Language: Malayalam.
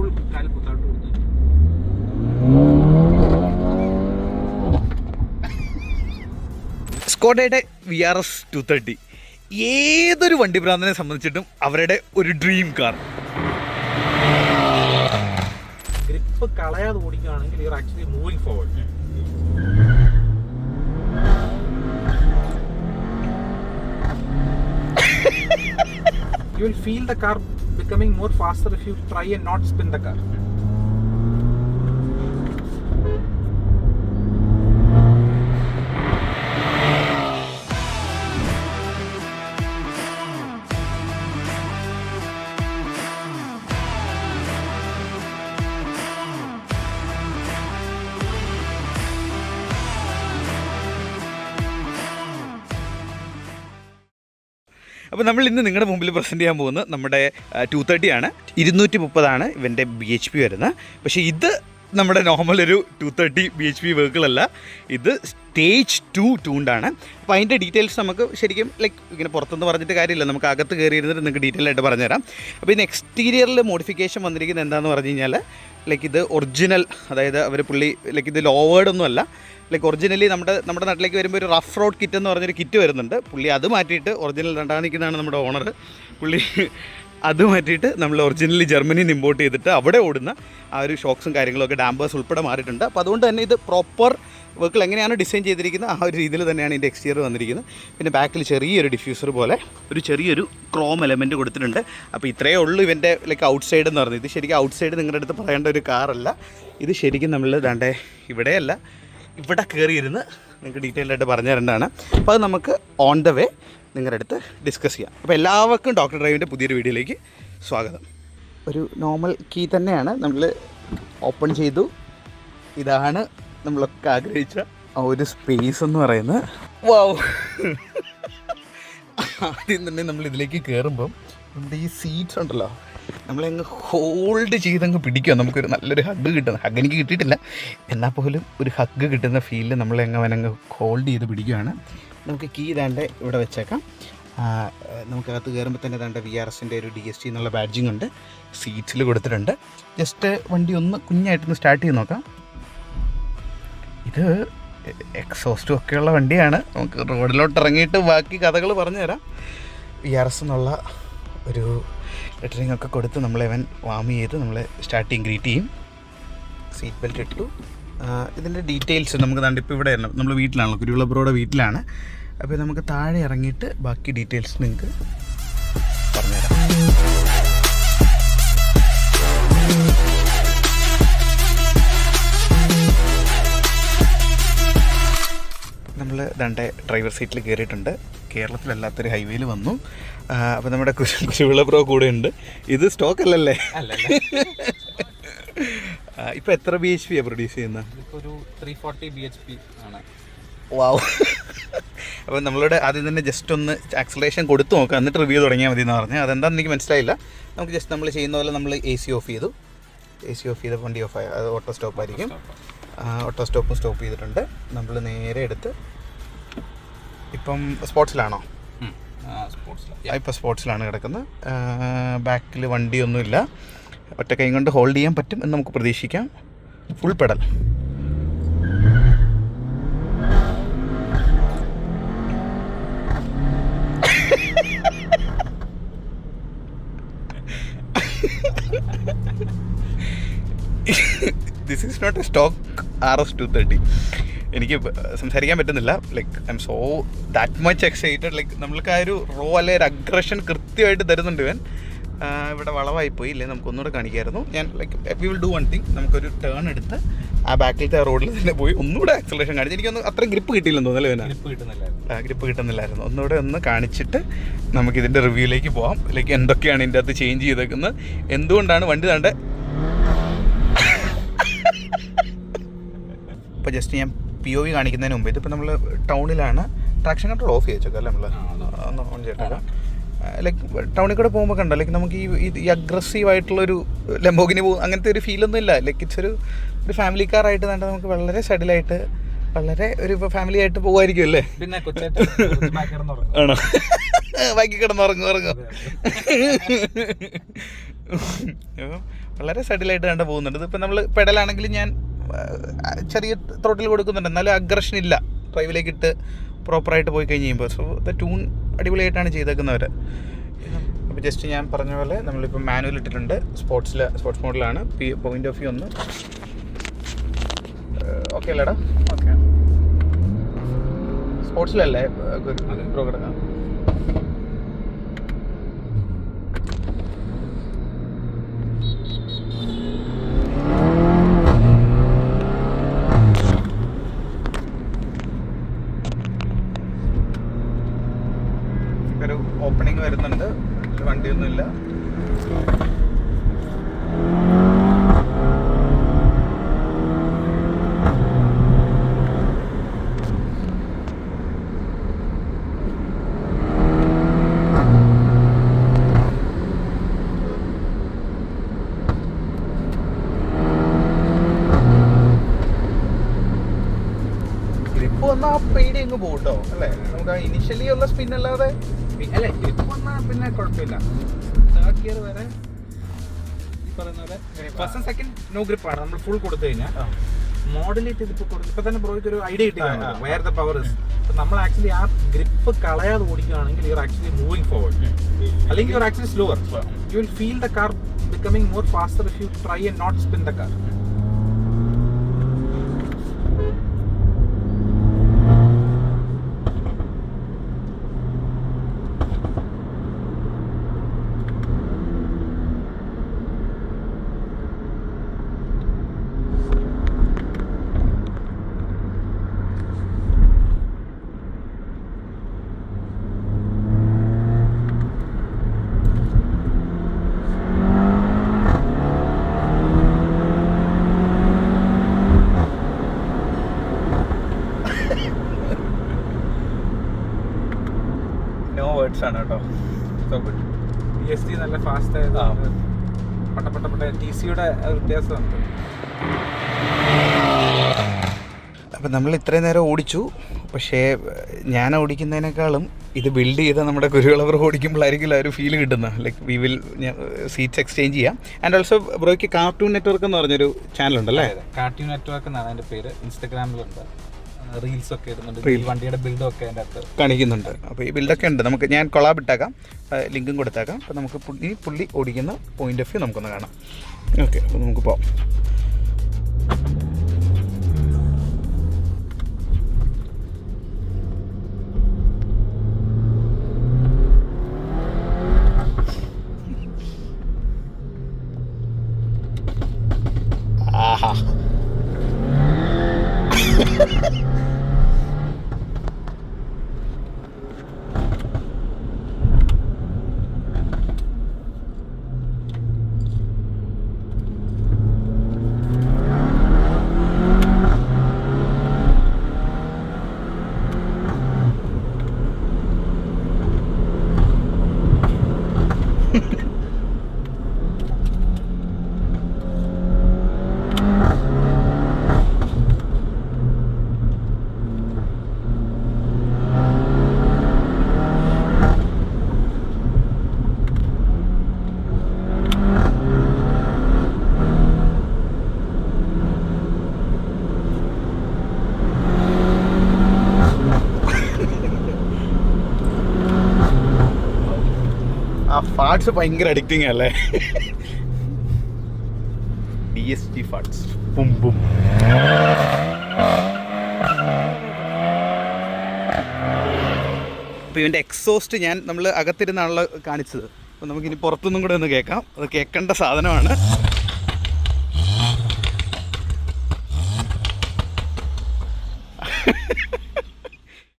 ഫുൾ കാൽ പുത്താട്ട് കൊടുത്തു സ്കോഡയുടെ V R S two thirty ഏതൊരു വണ്ടി ഭ്രാന്തനെ സംബന്ധിച്ചിട്ടും അവരുടെ ഒരു ഡ്രീം കാർ ഗ്രിപ്പ് കളയാതെ ഓടിക്കുകയാണെങ്കിൽ you actually moving forward you will feel the car becoming more faster if you try and not spin the car. അപ്പോൾ നമ്മൾ ഇന്ന് നിങ്ങളുടെ മുമ്പിൽ പ്രസന്റ് ചെയ്യാൻ പോകുന്നത് നമ്മുടെ ടു തേർട്ടി ആണ്. ഇരുന്നൂറ്റി മുപ്പതാണ് ഇവന്റെ ബി എച്ച് പി വരുന്നത്. പക്ഷേ ഇത് നമ്മുടെ നോർമൽ ഒരു two thirty B H P വെഹിക്കിളല്ല ഇത് സ്റ്റേജ് ടു ട്യൂണ്ടാണ് അപ്പോൾ അതിന്റെ ഡീറ്റെയിൽസ് നമുക്ക് ശരിക്കും ലൈക്ക് ഇങ്ങനെ പുറത്തുനിന്ന് പറഞ്ഞിട്ട് കാര്യമില്ല. നമുക്ക് അകത്ത് കയറി ഇരുന്നിട്ട് നിങ്ങൾക്ക് ഡീറ്റെയിൽ ആയിട്ട് പറഞ്ഞുതരാം. അപ്പോൾ ഇതിന് എക്സ്റ്റീരിയറിൽ മോഡിഫിക്കേഷൻ വന്നിരിക്കുന്നത് എന്താണെന്ന് പറഞ്ഞു കഴിഞ്ഞാൽ ലൈക്ക് ഇത് ഒറിജിനൽ അതായത് അവർ പുള്ളി ലൈക്ക് ഇത് ലോവേഡ് ഒന്നും അല്ല. ലൈക്ക് ഒറിജിനലി നമ്മുടെ നമ്മുടെ നാട്ടിലേക്ക് വരുമ്പോൾ ഒരു റഫ് റോഡ് കിറ്റ് എന്ന് പറഞ്ഞൊരു കിറ്റ് വരുന്നുണ്ട്. പുള്ളി അത് മാറ്റിയിട്ട് ഒറിജിനൽ രണ്ടാം നിൽക്കുന്നതാണ് നമ്മുടെ ഓണർ പുള്ളി അത് മാറ്റിയിട്ട് നമ്മൾ ഒറിജിനലി ജർമ്മനിയിൽ നിന്ന് ഇമ്പോർട്ട് ചെയ്തിട്ട് അവിടെ ഓടുന്ന ആ ഒരു ഷോക്സും കാര്യങ്ങളൊക്കെ ഡാമ്പേഴ്സ് ഉൾപ്പെടെ മാറിയിട്ടുണ്ട്. അപ്പോൾ അതുകൊണ്ട് തന്നെ ഇത് പ്രോപ്പർ വെഹിക്കിൾ എങ്ങനെയാണ് ഡിസൈൻ ചെയ്തിരിക്കുന്നത് ആ ഒരു രീതിയിൽ തന്നെയാണ് ഇതിന്റെ എക്സ്റ്റീരിയർ വന്നിരിക്കുന്നത്. പിന്നെ ബാക്കിൽ ചെറിയൊരു ഡിഫ്യൂസർ പോലെ ഒരു ചെറിയൊരു ക്രോം എലമെന്റ് കൊടുത്തിട്ടുണ്ട്. അപ്പോൾ ഇത്രയേ ഉള്ളൂ ഇവന്റെ ലൈക്ക് ഔട്ട് സൈഡ് എന്ന് പറഞ്ഞത്. ഇത് ശരിക്കും ഔട്ട് സൈഡ് നിങ്ങളുടെ അടുത്ത് പറയേണ്ട ഒരു കാറല്ല ഇത് ശരിക്കും നമ്മൾ ദാണ്ടേ ഇവിടെയല്ല. ഇവിടെ കയറിയിരുന്ന് നിങ്ങൾക്ക് ഡീറ്റെയിൽ ആയിട്ട് പറഞ്ഞു തരേണ്ടതാണ്. അപ്പോൾ അത് നമുക്ക് ഓൺ ദ വേ നിങ്ങളുടെ അടുത്ത് ഡിസ്കസ് ചെയ്യാം. അപ്പോൾ എല്ലാവർക്കും ഡോക്ടർ ഡ്രൈവിന്റെ പുതിയൊരു വീഡിയോയിലേക്ക് സ്വാഗതം. ഒരു നോർമൽ കീ തന്നെയാണ് നമ്മൾ ഓപ്പൺ ചെയ്തു. ഇതാണ് നമ്മളൊക്കെ ആഗ്രഹിച്ച ആ ഒരു സ്പേസ് എന്ന് പറയുന്നത്. വാവ് ആദ്യം തന്നെ നമ്മൾ ഇതിലേക്ക് കയറുമ്പം നമ്മുടെ ഈ സീറ്റ്സ് ഉണ്ടല്ലോ. നമ്മളങ്ങ് ഹോൾഡ് ചെയ്തങ്ങ് പിടിക്കുക നമുക്കൊരു നല്ലൊരു ഹഗ് കിട്ടുന്ന ഹഗ് എനിക്ക് കിട്ടിയിട്ടില്ല. എന്നാൽ പോലും ഒരു ഹഗ് കിട്ടുന്ന ഫീലിൽ നമ്മളങ്ങ് അവനങ്ങ് ഹോൾഡ് ചെയ്ത് പിടിക്കുകയാണ് നമുക്ക് കീ ഇതാണ്ട് ഇവിടെ വെച്ചേക്കാം. നമുക്കകത്ത് കയറുമ്പോൾ തന്നെ ഇതാണ്ട് വി ആർ എസിന്റെ ഒരു ഡി എസ് ടി എന്നുള്ള ബാഡ്ജിങ് ഉണ്ട്. സീറ്റിൽ കൊടുത്തിട്ടുണ്ട്. ജസ്റ്റ് വണ്ടി ഒന്ന് കുഞ്ഞായിട്ടൊന്ന് സ്റ്റാർട്ട് ചെയ്ത് നോക്കാം. ഇത് എക്സോസ്റ്റും ഒക്കെയുള്ള വണ്ടിയാണ്. നമുക്ക് റോഡിലോട്ട് ഇറങ്ങിയിട്ട് ബാക്കി കഥകൾ പറഞ്ഞുതരാം. വി ആർ എസ് എന്നുള്ള ഒരു ലെറ്ററിങ് ഒക്കെ കൊടുത്ത് നമ്മളെ അവൻ വാം ചെയ്ത് നമ്മളെ സ്റ്റാർട്ടിങ് ഗ്രീറ്റ് ചെയ്യും. സീറ്റ് ബെൽറ്റ് ഇട്ടു. ഇതിന്റെ ഡീറ്റെയിൽസ് നമുക്ക് തണ്ടിപ്പോൾ ഇവിടെ നമ്മൾ വീട്ടിലാണല്ലോ കുരുവിളബ്രോയുടെ വീട്ടിലാണ്. അപ്പോൾ നമുക്ക് താഴെ ഇറങ്ങിയിട്ട് ബാക്കി ഡീറ്റെയിൽസ് നിങ്ങൾക്ക് പറഞ്ഞുതരാം. നമ്മൾ ദണ്ടെ ഡ്രൈവർ സീറ്റിൽ കയറിയിട്ടുണ്ട് കേരളത്തിലല്ലാത്തൊരു ഹൈവേയിൽ വന്നു. അപ്പോൾ നമ്മുടെ കുശ- കുശിവിള പ്രോ കൂടെ ഉണ്ട്. ഇത് സ്റ്റോക്ക് അല്ലല്ലേ? ഇപ്പോൾ എത്ര ബി എച്ച് പിയാണ് പ്രൊഡ്യൂസ് ചെയ്യുന്നത് ഒരു three forty B H P ആണ്. വാവ് അപ്പോൾ നമ്മളോട് ആദ്യം തന്നെ ജസ്റ്റ് ഒന്ന് ആക്സലേഷൻ കൊടുത്തു നോക്കാം. എന്നിട്ട് റിവ്യൂ തുടങ്ങിയാൽ മതി എന്ന് പറഞ്ഞു. അതെന്താണെന്ന് എനിക്ക് മനസ്സിലായില്ല. നമുക്ക് ജസ്റ്റ് നമ്മൾ ചെയ്യുന്ന പോലെ നമ്മൾ എ സി ഓഫ് ചെയ്തു. എ സി ഓഫ് ചെയ്ത വണ്ടി ഓഫ് ആയി. അത് ഓട്ടോ സ്റ്റോപ്പ് ആയിരിക്കും. ഓട്ടോ സ്റ്റോപ്പും സ്റ്റോപ്പ് ചെയ്തിട്ടുണ്ട്. നമ്മൾ നേരെ എടുത്ത് ഇപ്പം സ്പോർട്സിലാണോ? ഇപ്പം സ്പോർട്സിലാണ് കിടക്കുന്നത്. ബാക്കിൽ വണ്ടിയൊന്നുമില്ല. ഒറ്റ കൈ കൊണ്ട് ഹോൾഡ് ചെയ്യാൻ പറ്റും എന്ന് നമുക്ക് പ്രതീക്ഷിക്കാം. Full pedal. This is not a stock R S two thirty എനിക്ക് സംസാരിക്കാൻ പറ്റുന്നില്ല. Like I'm so that much excited like നമ്മൾക്ക് ആ ഒരു റോ അല്ലെ ഒരു അഗ്രഷൻ കൃത്യമായിട്ട് തരുന്നുണ്ട് ഇവൻ. ഇവിടെ വളവായി പോയി ഇല്ലേ നമുക്ക് ഒന്നുകൂടെ കാണിക്കായിരുന്നു. ഞാൻ like we will do one thing നമുക്കൊരു ടേൺ എടുത്ത് ആ ബാക്കിലത്തെ ആ റോഡിൽ തന്നെ പോയി ഒന്നുകൂടെ ആക്സലേഷൻ കാണിച്ചു. എനിക്കൊന്ന് അത്ര ഗ്രിപ്പ് കിട്ടിയില്ലെന്ന് തോന്നല്ലേ ഇവനാ? ഗ്രിപ്പ് കിട്ടുന്നില്ലായിരുന്നു ഗ്രിപ്പ് കിട്ടുന്നില്ലായിരുന്നു. ഒന്നുകൂടെ ഒന്ന് കാണിച്ചിട്ട് നമുക്ക് ഇതിന്റെ റിവ്യൂയിലേക്ക് പോവാം. ലൈക്ക് എന്തൊക്കെയാണ് ഇതിന്റെ അകത്ത് ചേഞ്ച് ചെയ്തേക്കുന്നത്? എന്തുകൊണ്ടാണ് വണ്ടി താണ്ടെ? ഇപ്പോൾ ജസ്റ്റ് ഞാൻ പി ഒ വി കാണിക്കുന്നതിന് മുമ്പ്. ഇതിപ്പോൾ നമ്മൾ ടൗണിലാണ് ട്രാക്ഷൻ കൺട്രോൾ ഓഫ് ചെയ്ത് വെച്ചേക്കാം അല്ലേ നമ്മൾ ഓൺ ചെയ്തേക്കാം ലൈക്ക് ടൗണിൽ കൂടെ പോകുമ്പോൾ കണ്ടോ? ലൈക്ക് നമുക്ക് ഈ ഈ അഗ്രസീവ് ആയിട്ടുള്ളൊരു ലംബോഗിനി പോകും അങ്ങനത്തെ ഒരു ഫീലൊന്നും ഇല്ല ലൈക്ക് ഇറ്റ്സ് ഒരു ഒരു ഫാമിലി കാർ ആയിട്ട് തന്നെ നമുക്ക് വളരെ സഡിലായിട്ട് വളരെ ഒരു ഫാമിലി ആയിട്ട് പോകുമായിരിക്കും അല്ലേ? പിന്നെ ആണോ? ബാക്കി കിടന്ന് ഉറങ്ങും. ഉറങ്ങും വളരെ സഡിലായിട്ട് കണ്ട് പോകുന്നുണ്ട്. ഇതിപ്പോൾ നമ്മൾ പെടലാണെങ്കിൽ ഞാൻ ചെറിയ ത്രോട്ടിൽ കൊടുക്കുന്നുണ്ട്. എന്നാലും അഗ്രഷൻ ഇല്ല. ഡ്രൈവിലേക്ക് ഇട്ട് പ്രോപ്പറായിട്ട് പോയി കഴിഞ്ഞ് കഴിയുമ്പോൾ സോ ദ ട്യൂൺ അടിപൊളിയായിട്ടാണ് ചെയ്തേക്കുന്നവർ അപ്പോൾ ജസ്റ്റ് ഞാൻ പറഞ്ഞ പോലെ നമ്മളിപ്പോൾ മാനുവൽ ഇട്ടിട്ടുണ്ട്. സ്പോർട്സിൽ സ്പോർട്സ് മോഡലാണ് പോയിന്റ് ഓഫ് വ്യൂ ഒന്ന്. ഓക്കെ അല്ലേടാ? ഓക്കെ സ്പോർട്സിലല്ലേ പ്രോ കിടക്കാം ഒരു ഓപ്പണിംഗ് വരുന്നുണ്ട്. വണ്ടിയൊന്നുമില്ല. ഗ്രിപ്പ് വന്നാൽ പേടി അങ്ങ് പോട്ടോ അല്ലേ? നമുക്ക് ഇനിഷ്യലി ഉള്ള സ്പിൻ അല്ലാതെ അല്ല ഇപ്പം വന്നാൽ പിന്നെ കുഴപ്പമില്ല. തേർഡ് ഗിയർ വരെ ഫസ്റ്റ് സെക്കൻഡ് നോ ഗ്രിപ്പാണ് നമ്മൾ ഫുൾ കൊടുത്തു കഴിഞ്ഞാൽ മോഡലേറ്റ് ഇതിപ്പോ കൊടുത്തു ഇപ്പൊ തന്നെ ബ്രോയ്ക്ക് ഒരു ഐഡിയ കിട്ടിയാണ്. വേർ ദ പവർ അപ്പം നമ്മൾ ആക്ച്വലി ആ ഗ്രിപ്പ് കളയാതെ ഓടിക്കുകയാണെങ്കിൽ യു ആക്ച്വലി മൂവിങ് ഫോർവേഡ് അല്ലെങ്കിൽ you actually slower you will feel the car becoming more faster if you try and not spin the car no words ആണ് കേട്ടോ ബി എസ് ടി നല്ല ഫാസ്റ്റ് ആയതാണ് പട്ടപ്പെട്ടപ്പെട്ട പട്ട പട്ട പട്ട ടി സിയുടെ വ്യത്യാസമുണ്ട് അപ്പം നമ്മൾ ഇത്രയും നേരം ഓടിച്ചു. പക്ഷേ ഞാൻ ഓടിക്കുന്നതിനേക്കാളും ഇത് ബിൽഡ് ചെയ്ത നമ്മുടെ കുരുവിളവർ ഓടിക്കുമ്പോഴായിരിക്കും ആ ഒരു ഫീൽ കിട്ടുന്നത് like we will seats exchange ചെയ്യാം. ആൻഡ് ഓൾസോ ബ്രോയ്ക്ക് കാർട്ടൂൺ നെറ്റ്വർക്ക് എന്ന് പറഞ്ഞൊരു ചാനലുണ്ടല്ലേ കാർട്ടൂൺ നെറ്റ്വർക്ക് എന്നാണ് അതിന്റെ പേര്. ഇൻസ്റ്റഗ്രാമിലുണ്ട് റീൽസ് ഒക്കെ ഇടുന്നുണ്ട്. Reel. ഈ വണ്ടിയുടെ ബിൽഡും ഒക്കെ അകത്ത്. കാണിക്കുന്നുണ്ട്. അപ്പോൾ ഈ ബിൽഡൊക്കെ ഉണ്ട്. നമുക്ക് ഞാൻ കൊളാബ് ഇട്ടേക്കാം. ലിങ്കും കൊടുത്തേക്കാം. അപ്പോൾ നമുക്ക് ഈ പുള്ളി ഓടിക്കുന്ന പോയിന്റ് ഓഫ് വ്യൂ നമുക്കൊന്ന് കാണാം. ഓക്കെ അപ്പോൾ നമുക്ക് പോവാം ആഹാ ആ ഫാട്സ് ഭയങ്കര അഡിക്റ്റിംഗ് അല്ലേ? D S G farts. Boom അപ്പോൾ ഇവന്റെ എക്സോസ്റ്റ് ഞാൻ നമ്മൾ അകത്തിരുന്നാണല്ലോ കാണിച്ചത്. അപ്പോൾ നമുക്കിനി പുറത്തുനിന്നും കൂടെ ഒന്ന് കേൾക്കാം. അത് കേൾക്കേണ്ട സാധനമാണ്.